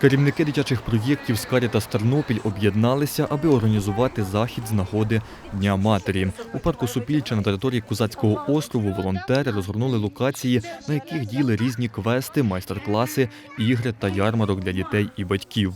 Керівники дитячих проєктів з Карітас Тернопіль об'єдналися, аби організувати захід з нагоди Дня матері. У парку Супільча на території Козацького острову волонтери розгорнули локації, на яких діли різні квести, майстер-класи, ігри та ярмарок для дітей і батьків.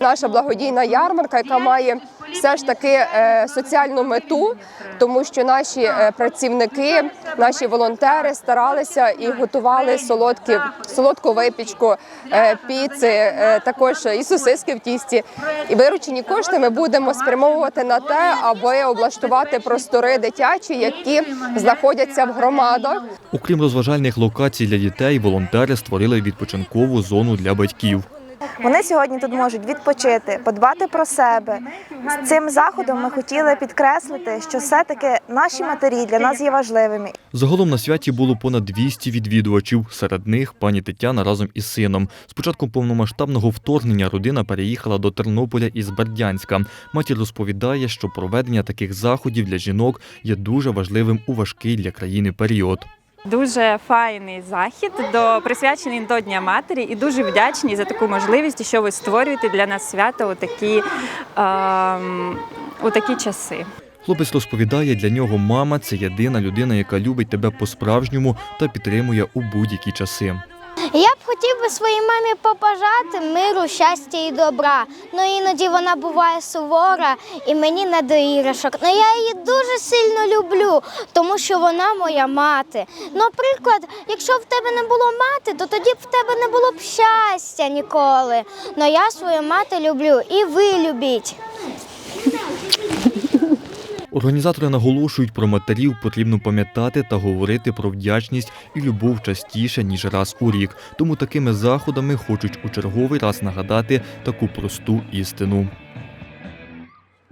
Наша благодійна ярмарка, яка має все ж таки е, соціальну мету, тому що наші е, працівники, наші волонтери старалися і готували солодкі, солодку випічку, е, піци, також і сосиски в тісті. І виручені кошти ми будемо спрямовувати на те, аби облаштувати простори дитячі, які знаходяться в громадах. Окрім розважальних локацій для дітей, волонтери створили відпочинкову зону для батьків. Вони сьогодні тут можуть відпочити, подбати про себе. З цим заходом ми хотіли підкреслити, що все-таки наші матері для нас є важливими. Загалом на святі було понад 200 відвідувачів. Серед них пані Тетяна разом із сином. З початком повномасштабного вторгнення родина переїхала до Тернополя із Бердянська. Матір розповідає, що проведення таких заходів для жінок є дуже важливим у важкий для країни період. Дуже файний захід до присвячений до Дня матері і дуже вдячні за таку можливість, що ви створюєте для нас свято у такі, ем, у такі часи. Хлопець розповідає, для нього мама це єдина людина, яка любить тебе по-справжньому та підтримує у будь-які часи. Я б хотів би своїй мамі побажати миру, щастя і добра. Ну іноді вона буває сувора і мені не до іграшок. Ну я її дуже сильно люблю, тому що вона моя мати. Ну, Наприклад, якщо в тебе не було мати, то тоді б в тебе не було б щастя ніколи. Ну я свою мати люблю і ви любіть. Організатори наголошують, про матерів потрібно пам'ятати та говорити про вдячність і любов частіше, ніж раз у рік. Тому такими заходами хочуть у черговий раз нагадати таку просту істину.